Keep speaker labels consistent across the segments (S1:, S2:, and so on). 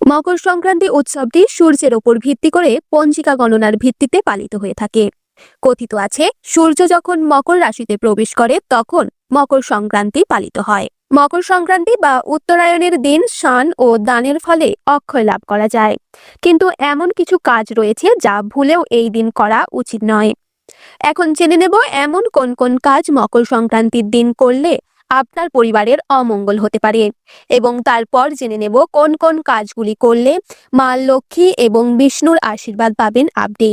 S1: মকর সংক্রান্তি উৎসবটি সূর্যের ওপর ভিত্তি করে পঞ্জিকা গণনার ভিত্তিতে পালিত হয়ে থাকে। কথিত আছে, সূর্য যখন মকর রাশিতে প্রবেশ করে, তখন মকর সংক্রান্তি পালিত হয়। মকর সংক্রান্তি বা উত্তরায়ণের দিন স্নান ও দানের ফলে অক্ষয় লাভ করা যায়। কিন্তু এমন কিছু কাজ রয়েছে যা ভুলেও এই দিন করা উচিত নয়। এখন জেনে নেব এমন কোন কোন কাজ মকর সংক্রান্তির দিন করলে আপনার পরিবারের অমঙ্গল হতে পারে এবং তারপর জেনে নেব কোন কোন কাজগুলি করলে মা লক্ষ্মী এবং বিষ্ণুর আশীর্বাদ পাবেন আপনি।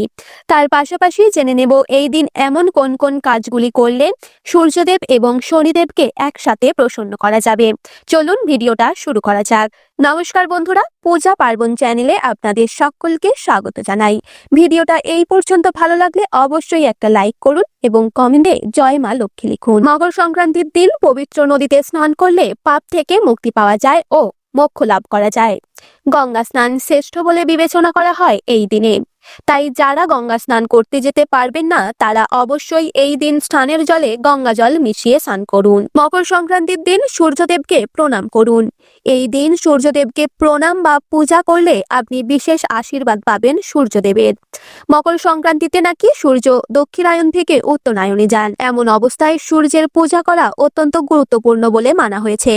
S1: তার পাশাপাশি জেনে নেব এই দিন এমন কোন কোন কাজগুলি করলে সূর্যদেব এবং শনিদেবকে একসাথে প্রসন্ন করা যাবে। চলুন ভিডিওটা শুরু করা যাক। নমস্কার বন্ধুরা, পূজা পার্বণ চ্যানেলে আপনাদের সকলকে স্বাগত জানাই। ভিডিওটা এই পর্যন্ত ভালো লাগলে অবশ্যই একটা লাইক করুন এবং কমেন্টে জয় মা লক্ষ্মী লিখুন। মকর সংক্রান্তির দিন পবিত্র নদীতে স্নান করলে পাপ থেকে মুক্তি পাওয়া যায় ও মোক্ষ লাভ করা যায়। গঙ্গা স্নান শ্রেষ্ঠ বলে বিবেচনা করা হয় এই দিনে। তাই যারা গঙ্গা স্নান করতে যেতে পারবেন না, তারা অবশ্যই এই দিন স্নানের জলে গঙ্গা জল মিশিয়ে স্নান করুন। মকর সংক্রান্তির দিন সূর্যদেবকে প্রণাম করুন। এই দিন সূর্যদেবকে প্রণাম বা পূজা করলে আপনি বিশেষ আশীর্বাদ পাবেন সূর্যদেবের। মকর সংক্রান্তিতে নাকি সূর্য দক্ষিণায়ন থেকে উত্তরায়ণে যান। এমন অবস্থায় সূর্যের পূজা করা অত্যন্ত গুরুত্বপূর্ণ বলে মানা হয়েছে।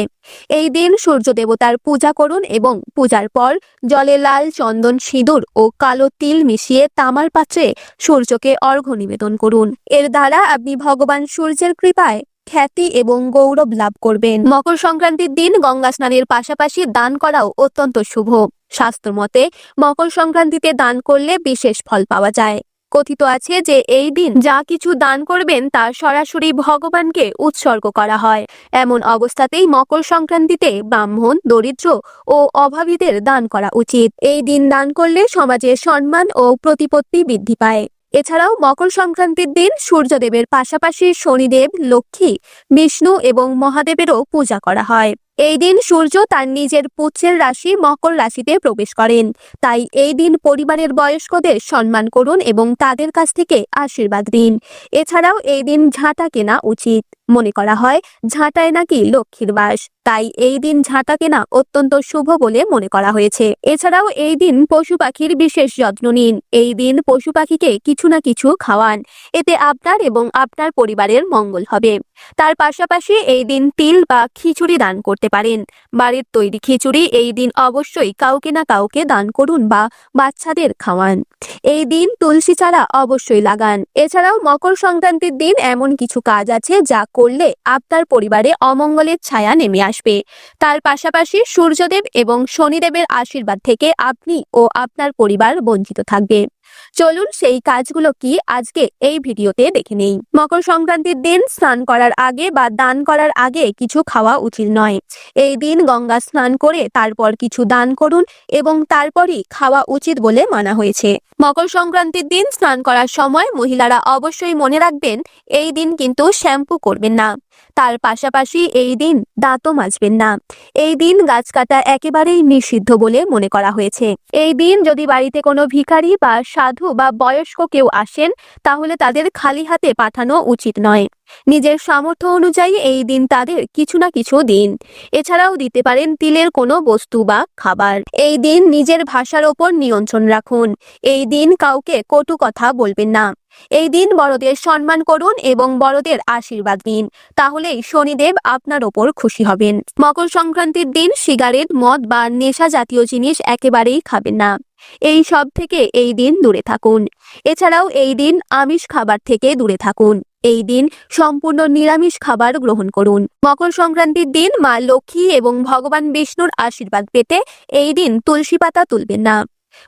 S1: এই দিন সূর্য দেবতার পূজা করুন এবং পূজার পর জলে লাল চন্দন সিঁদুর ও কালো তিল মিশিয়ে তামার পাত্রে সূর্যকে অর্ঘ্য নিবেদন করুন। এর দ্বারা আপনি ভগবান সূর্যের কৃপায় খ্যাতি এবং গৌরব লাভ করবেন। মকর সংক্রান্তির দিন গঙ্গা স্নানের পাশাপাশি দান করাও অত্যন্ত শুভ। শাস্ত্র মতে, মকর সংক্রান্তিতে দান করলে বিশেষ ফল পাওয়া যায়। কথিত আছে যে এই দিন যা কিছু দান করবেন তা সরাসরি ভগবানকে উৎসর্গ করা হয়। এমন অবস্থাতেই মকর সংক্রান্তিতে ব্রাহ্মণ, দরিদ্র ও অভাবীদের দান করা উচিত। এই দিন দান করলে সমাজের সম্মান ও প্রতিপত্তি বৃদ্ধি পায়। এছাড়াও মকর সংক্রান্তির দিন সূর্যদেবের পাশাপাশি শনিদেব, লক্ষ্মী, বিষ্ণু এবং মহাদেবেরও পূজা করা হয়। এই দিন সূর্য তার নিজের পুত্রের রাশি মকর রাশিতে প্রবেশ করেন। তাই এই দিন পরিবারের বয়স্কদের সম্মান করুন এবং তাদের কাছ থেকে আশীর্বাদ দিন এছাড়াও এই দিন ঝাঁটা কেনা উচিত। মনে করা হয়, ঝাঁটায় নাকি লক্ষ্মীর বাস। তাই এই দিন ঝাঁটা কেনা অত্যন্ত শুভ বলে মনে করা হয়েছে। এছাড়াও এই দিন পশু পাখির বিশেষ যত্ন নিন। এই দিন পশু পাখিকে কিছু না কিছু খাওয়ান। এতে আপনার এবং আপনার পরিবারের মঙ্গল হবে। তার পাশাপাশি এই দিন তিল বা খিচুড়ি দান করতে পারেন। বাড়ির তৈরি খিচুড়ি এই দিন অবশ্যই কাউকে না কাউকে দান করুন বা বাচ্চাদের খাওয়ান। এই দিন তুলসী চারা অবশ্যই লাগান। এছাড়াও মকর সংক্রান্তির দিন এমন কিছু কাজ আছে যা করলে আপনার পরিবারে অমঙ্গলের ছায়া নেমে আসবে। তার পাশাপাশি সূর্যদেব এবং শনিদেবের আশীর্বাদ থেকে আপনি ও আপনার পরিবার বঞ্চিত থাকবে। চলুন সেই কাজগুলো কি আজকে এই ভিডিওতে দেখে নেই। মকর সংক্রান্তির দিন স্নান করার আগে বা দান করার আগে কিছু খাওয়া উচিত নয়। এই দিন গঙ্গা স্নান করে তারপর কিছু দান করুন এবং তারপরই খাওয়া উচিত বলে মানা হয়েছে। মকর সংক্রান্তির দিন স্নান করার সময় মহিলারা অবশ্যই মনে রাখবেন, এই দিন কিন্তু শ্যাম্পু করবেন না। তার পাশাপাশি এই দিন দাঁতও মাজবেন না। এই দিন গাছ কাটা একেবারেই নিষিদ্ধ বলে মনে করা হয়েছে। এই দিন যদি বাড়িতে কোনো ভিখারি বা সাধু বা বয়স্ক কেউ আসেন, তাহলে তাদের খালি হাতে পাঠানো উচিত নয়। নিজের সামর্থ্য অনুযায়ী এই দিন তাদের কিছু না কিছু দিন। এছাড়াও দিতে পারেন তিলের কোনো বস্তু বা খাবার। এই দিন নিজের ভাষার ওপর নিয়ন্ত্রণ রাখুন। এই দিন কাউকে কটু কথা বলবেন না। এই দিন বড়দের সম্মান করুন এবং বড়দের আশীর্বাদ নিন। তাহলেই শনিদেব আপনার ওপর খুশি হবেন। মকর সংক্রান্তির দিন সিগারেট, মদ বা নেশা জাতীয় জিনিস একেবারেই খাবেন না। এই সব থেকে এই দিন দূরে থাকুন। এছাড়াও এই দিন আমিষ খাবার থেকে দূরে থাকুন। এই দিন সম্পূর্ণ নিরামিষ খাবার গ্রহণ করুন। মকর সংক্রান্তির দিন মা লক্ষ্মী এবং ভগবান বিষ্ণুর আশীর্বাদ পেতে এই দিন তুলসী পাতা তুলবেন না।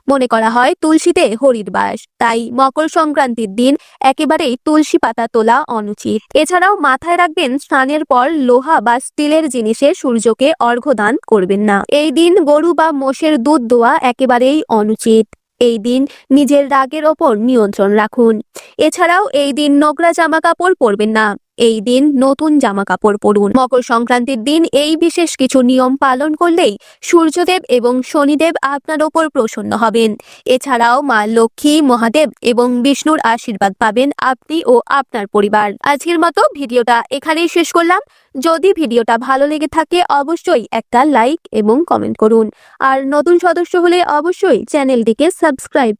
S1: মনে করা হয় তুলসীতে হরির বাস, তাই মকর সংক্রান্তির দিন একেবারেই তুলসী পাতা তোলা অনুচিত। এছাড়াও মাথায় রাখবেন স্নানের পর লোহা বা স্টিলের জিনিসে সূর্যকে অর্ঘ্য দান করবেন না। এই দিন গরু বা মোষের দুধ দোয়া একেবারেই অনুচিত। এই দিন নিজের রাগের ওপর নিয়ন্ত্রণ রাখুন। এছাড়াও এই দিন নোংরা জামা কাপড় পরবেন না। এই দিন নতুন জামা কাপড় পরুন। মকর সংক্রান্তির দিন এই বিশেষ কিছু নিয়ম পালন করলেই সূর্যদেব এবং শনিদেব আপনার ওপর প্রসন্ন হবেন। এছাড়াও মা লক্ষ্মী, মহাদেব এবং বিষ্ণুর আশীর্বাদ পাবেন আপনি ও আপনার পরিবার। আজকের মতো ভিডিওটা এখানেই শেষ করলাম। যদি ভিডিওটা ভালো লেগে থাকে অবশ্যই একটা লাইক এবং কমেন্ট করুন। আর নতুন সদস্য হলে অবশ্যই চ্যানেলটিকে সাবস্ক্রাইব